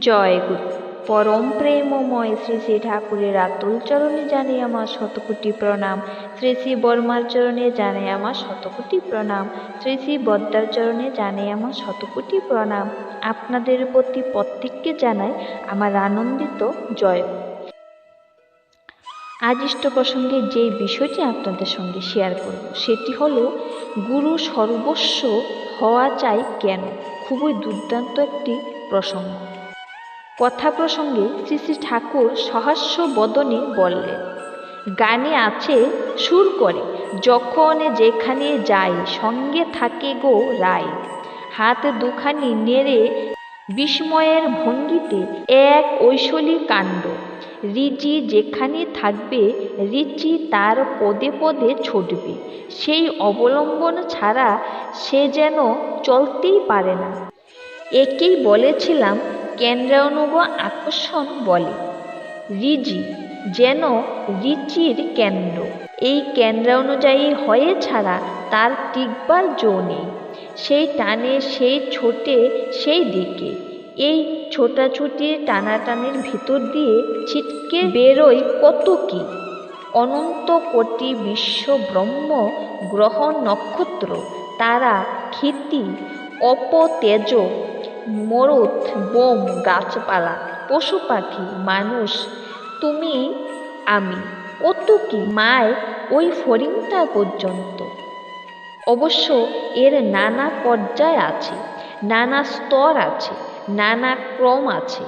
জয় গুরু। পরম প্রেমময় শ্রী শ্রী ঠাকুরের আতুল চরণে জানে আমার শতকোটি প্রণাম। শ্রী শ্রী বর্মার চরণে জানে আমার শতকোটি প্রণাম। শ্রী শ্রী বদ্দার চরণে জানে আমার শতকোটি প্রণাম। আপনাদের প্রতি প্রত্যেককে জানাই আমার আনন্দিত জয়। আজ ইষ্ট প্রসঙ্গে যে বিষয়টি আপনাদের সঙ্গে শেয়ার করব, সেটি হলো, গুরু সর্বস্ব হওয়া চাই কেন? খুবই দুর্দান্ত একটি প্রসঙ্গ। কথা প্রসঙ্গে শ্রী শ্রী ঠাকুর সহাস্য বদনে বললেন, গানে আছে সুর করে, যখন যেখানে যাই সঙ্গে থাকে গো রায় হাত দুখানি নেড়ে বিস্ময়ের ভঙ্গিতে এক ঐশলী কাণ্ড। রিচি যেখানে থাকবে, রিচি তার পদে পদে ছুটবে। সেই অবলম্বন ছাড়া সে যেন চলতেই পারে না। একেই বলেছিলাম কেন্দ্রানুগ আকর্ষণ বলে। রিজি যেন রিচির কেন্দ্র। এই কেন্দ্র অনুযায়ী হয়ে ছাড়া তার টিকবার জো নেই। সেই টানে, সেই ছোটে, সেই দিকে। এই ছোটাছুটির টানাটানির ভিতর দিয়ে ছিটকে বেরোয় কত কি? অনন্ত কোটি বিশ্ব ব্রহ্ম গ্রহ নক্ষত্র, তারা ক্ষিতি, অপতেজ মরুত বোম গাছপালা পশু পাখি মানুষ, তুমি, আমি। কত কি মায় ওই ফরিংটা পর্যন্ত? অবশ্য এর নানা পর্যায় আছে, নানা স্তর আছে, নানা ক্রম আছে।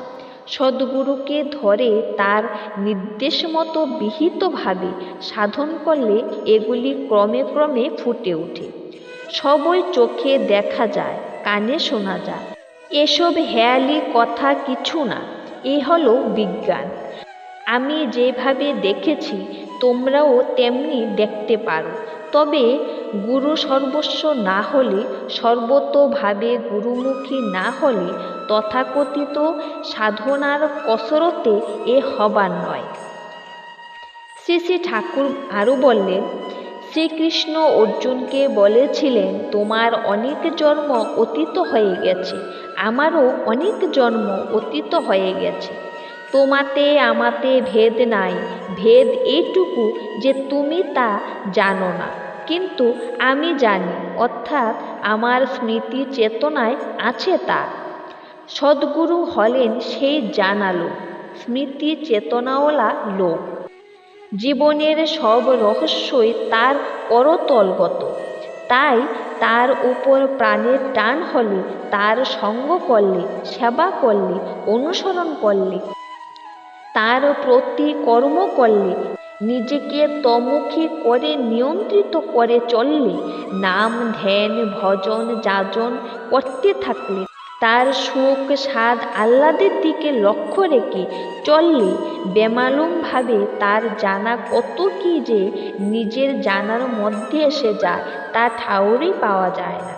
সদ্গুরুকে ধরে তার নির্দেশ মতো বিহিতভাবে সাধন করলে এগুলি ক্রমে ক্রমে ফুটে ওঠে। সবই চোখে দেখা যায়, কানে শোনা যায়। এসব হেয়ালি কথা কিছু না, এ হলো বিজ্ঞান। আমি যেভাবে দেখেছি, তোমরাও তেমনি দেখতে পারো। তবে গুরু সর্বস্ব না হলে, সর্বতোভাবে গুরুমুখী না হলে তথাকথিত সাধনার কসরতে এ হবার নয়। শ্রী শ্রী ঠাকুর আরও বললেন শ্রীকৃষ্ণ অর্জুনকে বলেছিলেন, তোমার অনেক জন্ম অতীত হয়ে গেছে, আমারও অনেক জন্ম অতীত হয়ে গেছে। তোমাতে আমাতে ভেদ নাই, ভেদ এইটুকু যে তুমি তা জানো না। কিন্তু আমি জানি, অর্থাৎ আমার স্মৃতি চেতনায় আছে তা। সদ্গুরু হলেন সেই জানালো, স্মৃতি চেতনাওয়ালা লোক। জীবনের সব রহস্যই তার করতলগত তাই তার উপর প্রাণের টান হলে, তার সঙ্গ করলে, সেবা করলে, অনুসরণ করলে, তার প্রতি কর্ম করলে, নিজেকে তমুখী করে নিয়ন্ত্রিত করে চললে, নাম, ধ্যান, ভজন, যাজন করতে থাকলে তার সুখ স্বাদ আহ্লাদের দিকে লক্ষ্য রেখে চললে বেমালুমভাবে তার জানা কত কি যে নিজের জানার মধ্যে এসে যায় তা ঠাউরেই পাওয়া যায় না।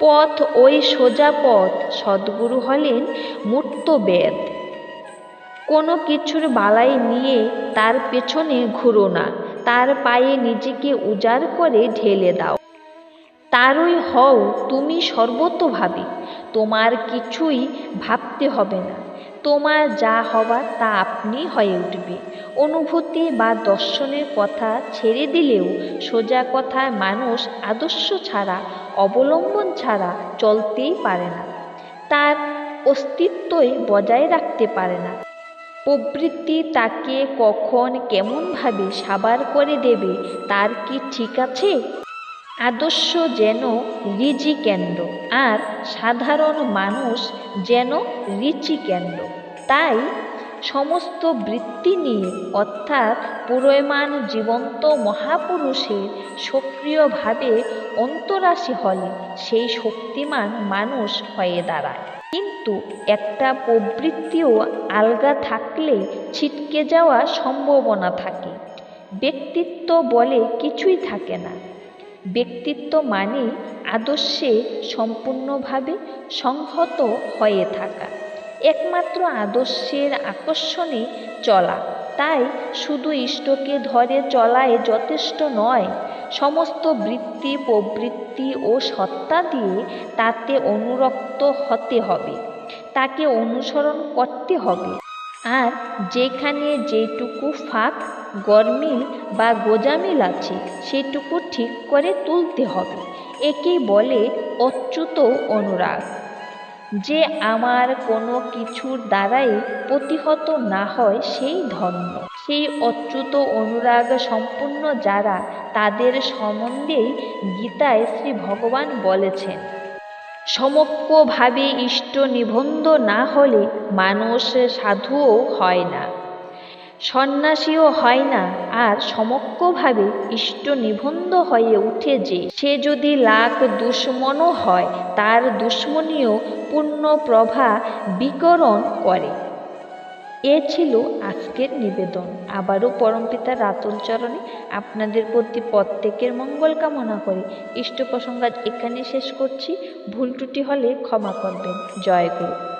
পথ ওই সোজা পথ, সদ্গুরু হলেন মূর্ত বেদ। কোনো কিছুর বালাই নিয়ে তার পেছনে ঘুরো না, তার পায়ে নিজেকে উজাড় করে ঢেলে দাও। তারই হও তুমি সর্বতোভাবে। তোমার কিছুই ভাবতে হবে না। তোমার যা হবার তা আপনি হয়ে উঠবে। অনুভূতি বা দর্শনের কথা ছেড়ে দিলেও সোজা কথায় মানুষ আদর্শ ছাড়া, অবলম্বন ছাড়া চলতেই পারে না। তার অস্তিত্বই বজায় রাখতে পারে না। প্রবৃত্তি তাকে কখন কেমনভাবে সাবার করে দেবে, তার কি ঠিক আছে? আদর্শ যেন রিজি কেন্দ্র আর সাধারণ মানুষ যেন রিচি কেন্দ্র তাই সমস্ত বৃত্তি নিয়ে, অর্থাৎ পুরয়মান জীবন্ত মহাপুরুষের সক্রিয়ভাবে অন্তরাশি হলে সেই শক্তিমান মানুষ হয়ে দাঁড়ায়। কিন্তু একটা প্রবৃত্তিও আলগা থাকলে ছিটকে যাওয়ার সম্ভাবনা থাকে। ব্যক্তিত্ব বলে কিছুই থাকে না। ব্যক্তিত্ব মানে আদর্শে সম্পূর্ণভাবে সংহত হয়ে থাকা। একমাত্র আদর্শের আকর্ষণে চলা। তাই শুধু ইষ্টকে ধরে চলায় যথেষ্ট নয়, সমস্ত বৃত্তি, প্রবৃত্তি ও সত্তা দিয়ে তাতে অনুরক্ত হতে হবে। তাকে অনুসরণ করতে হবে। আর যেখানে যেটুকু ফাঁক গরমিল বা গোজামিল আছে, সেটুকু ঠিক করে তুলতে হবে। একেই বলে অচ্যুত অনুরাগ। যে আমার কোনো কিছুর দ্বারাই প্রতিহত না হয়, সেই ধন্য। সেই অচ্যুত অনুরাগ সম্পূর্ণ যারা, তাদের সম্বন্ধেই গীতায় শ্রী ভগবান বলেছেন। সমক্যভাবে ইষ্ট নিবন্ধ না হলে মানুষ সাধুও হয় না। সন্ন্যাসীও হয় না, আর সমক্ষভাবে ইষ্ট নিবন্ধ হয়ে উঠে যে, সে যদি লাখ দুশ্মনও হয়, তার দুশ্মনীয় পূর্ণ প্রভা বিকরণ করে। এ ছিল আজকের নিবেদন। আবারও পরমপিতা রাতুল চরণে আপনাদের প্রতি প্রত্যেকের মঙ্গল কামনা করে। ইষ্ট প্রসঙ্গ আজ এখানে শেষ করছি। ভুল ত্রুটি হলে ক্ষমা করবেন। জয় গুরু।